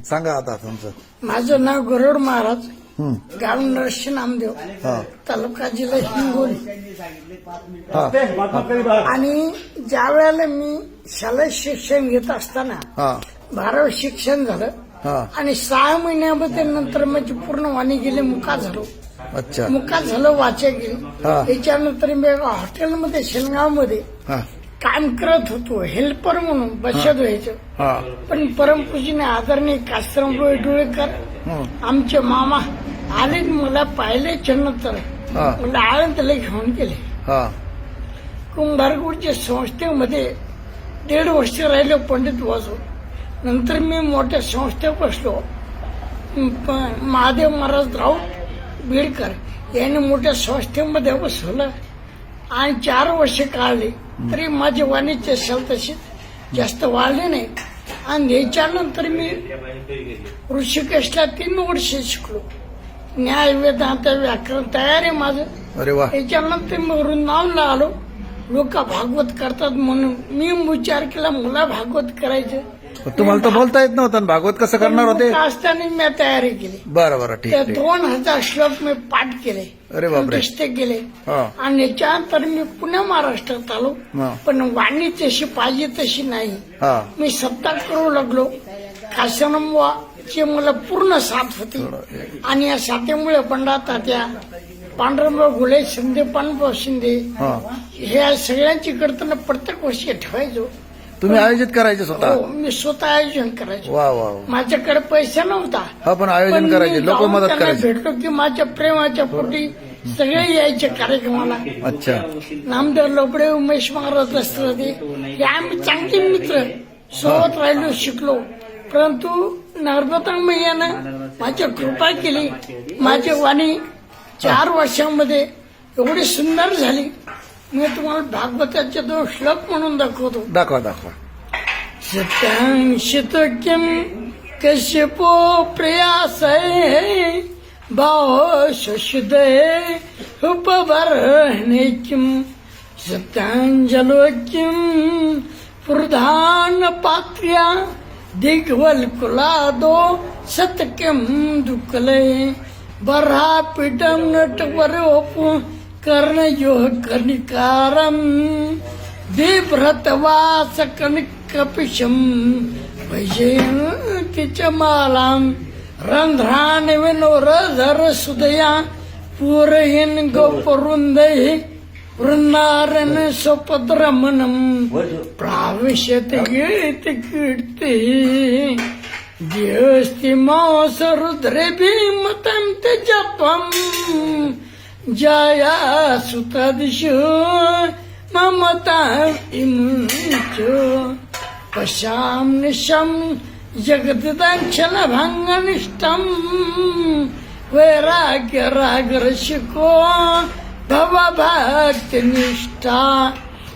सांगा आता तुमचं. माझं नाव गरुड महाराज. हं. गाव नरशी नामदेव. हा. तालुका जिल्हा हिंगोली. हा. आणि ज्या वेळेला मी शालेय शिक्षण घेत असताना हा. बारावं शिक्षण झालं हा. आणि सहा महिन्यामध्ये नंतर माझी पूर्ण वाणी गेली मुका झालो. अच्छा. मुका झालं वाचा गेली. त्याच्यानंतर मी एका हॉटेलमध्ये शेलगावमध्ये हा. काम करत होतो हेल्पर म्हणून बचत व्हायचं. हा. पण परमपूजीने आदरणीय कास्तरामराव डोळेकर. आमचे मामा आले मला पाहिले तर हा. मला आळंदला घेऊन गेले. हा. कुंभारगुडच्या संस्थेमध्ये दीड वर्ष राहिले पंडित वाजू नंतर मी मोठ्या संस्थेत बसलो. महादेव महाराज राऊत बीडकर यांनी मोठ्या संस्थेमध्ये बसवलं. आणि चार वर्ष काढली. तरी माझी वाणीची असेल तशी जास्त वाढली नाही आणि याच्यानंतर मी ऋषिकेशला तीन वर्ष शिकलो. न्याय वेदांत व्याकरण तयार आहे माझं. त्याच्यानंतर मी वृंदावनला आलो. लोक भागवत करतात म्हणून. मी विचार केला मला भागवत करायचं. तुम्हाला तर बोलता येत नव्हतं भागवत कसं करणार होते? असताना मी तयारी केली. बरं बरं ठीक ठीक. दोन हजार श्लोक मी पाठ केले. अरे बापरे. केले. हा. आणि याच्यानंतर मी पुण्या महाराष्ट्रात आलो. पण वाणी जशी पाहिजे तशी नाही. मी सप्ताह करू लागलो. चे मला पूर्ण साथ होती. आणि या साथीमुळे पंडा तात्या पांडुरंगराव घुले शिंदे पांडुराव शिंदे हा. ह्या सगळ्यांची कीर्तन प्रत्येक वर्षी ठेवायचो. तुम्ही आयोजित करायचे स्वतः? हो मी स्वतः आयोजन करायचो. वा वा वा. माझ्याकडे पैसा नव्हता. हा पण आयोजन करायचे. लोक मदत करायचे. भेटलो की माझ्या प्रेमाच्या पोटी सगळे यायचे कार्यक्रमाला. अच्छा. नामदेव लोबडे उमेश महाराज दसरथे हे आम्ही चांगले मित्र सोबत राहिलो शिकलो. परंतु नर्मदा मैयानं माझी कृपा केली. माझी वाणी चार वर्षांमध्ये एवढी सुंदर झाली. मी तुम्हाला भागवताचे दोन श्लोक म्हणून दाखवतो. दाखवा दाखवा. शतांशित किम कश्यपो प्रयासय भाव शशुदय उपवर्णे किम सत्यांजलो किम प्रधान पात्र्या दिग्वल कुलादो सत्यकिम दुकलय बरा कर्णयो कर्णिकारम बिभ्रतवास कनिकपिशम वैजयंतीच्या मालाम रंध्रान विनोरधर सुदया पूरहीन गोपरुंदय वृंदारन स्वपद्रमणम प्राविशत गीत कीर्ती ज्योस्ति मास रुद्रे भीमतं ते जपम जया सुतदिशो ममता इमुचो पशाम निशम जगदिदंक्षण भंगनिष्ठम। वैराग्य भक्ति निष्ठा।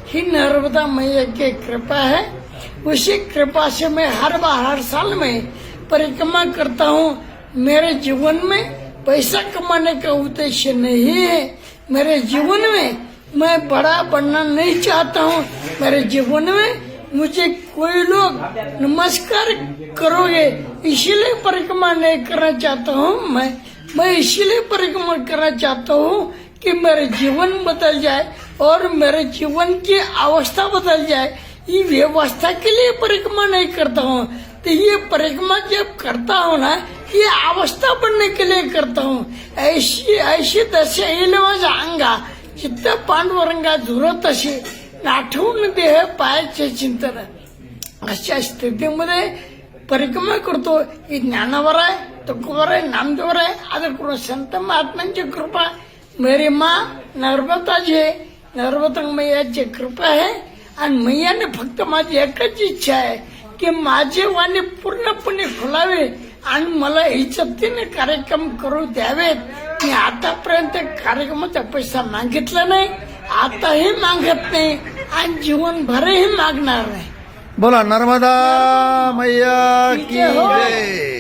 ही नर्मदा मैया की कृपा है। उसी कृपा से मैं हर बार, हर साल में परिक्रमा करता हूँ। मेरे जीवन में पैसा कमाने का उद्देश्य नहीं है। मेरे जीवन में मैं बड़ा बनना नहीं चाहता हूँ। मेरे जीवन में मुझे कोई लोग नमस्कार करोगे, इसीलिए परिक्रमा नहीं करना चाहता हूँ। मैं मैं इसीलिए परिक्रमा करना चाहता हूँ कि मेरे जीवन बदल जाए और मेरे जीवन की अवस्था बदल जाए। ये व्यवस्था के लिए परिक्रमा नहीं करता हूँ। तो ये परिक्रमा जब करता हूँ ना, ये अवस्था बनने के लिए करता हूँ। ऐसी ऐसी दशा अंगा। चित्त पांडुरंगा झुरत असे आठवून देह पायाचे चिंतन. अशा स्थितीमध्ये परिक्रमा करतो. ही ज्ञानावर आहे तुकोवर आहे नामदेवर आहे. आदर करून संत महात्म्यांची कृपा. मेरी माँ नर्मदाजी आहे नर्मदा मैयाची कृपा आहे. आणि मैयाने फक्त माझी एकच इच्छा आहे की माझे वाणी पूर्णपणे फुलावे आणि मला इज्जतीने कार्यक्रम करू द्यावेत. मी आतापर्यंत कार्यक्रमाचा पैसा मागितला नाही आताही मागत नाही आणि जीवनभरही मागणार नाही बोला नर्मदा मैया की हो. जय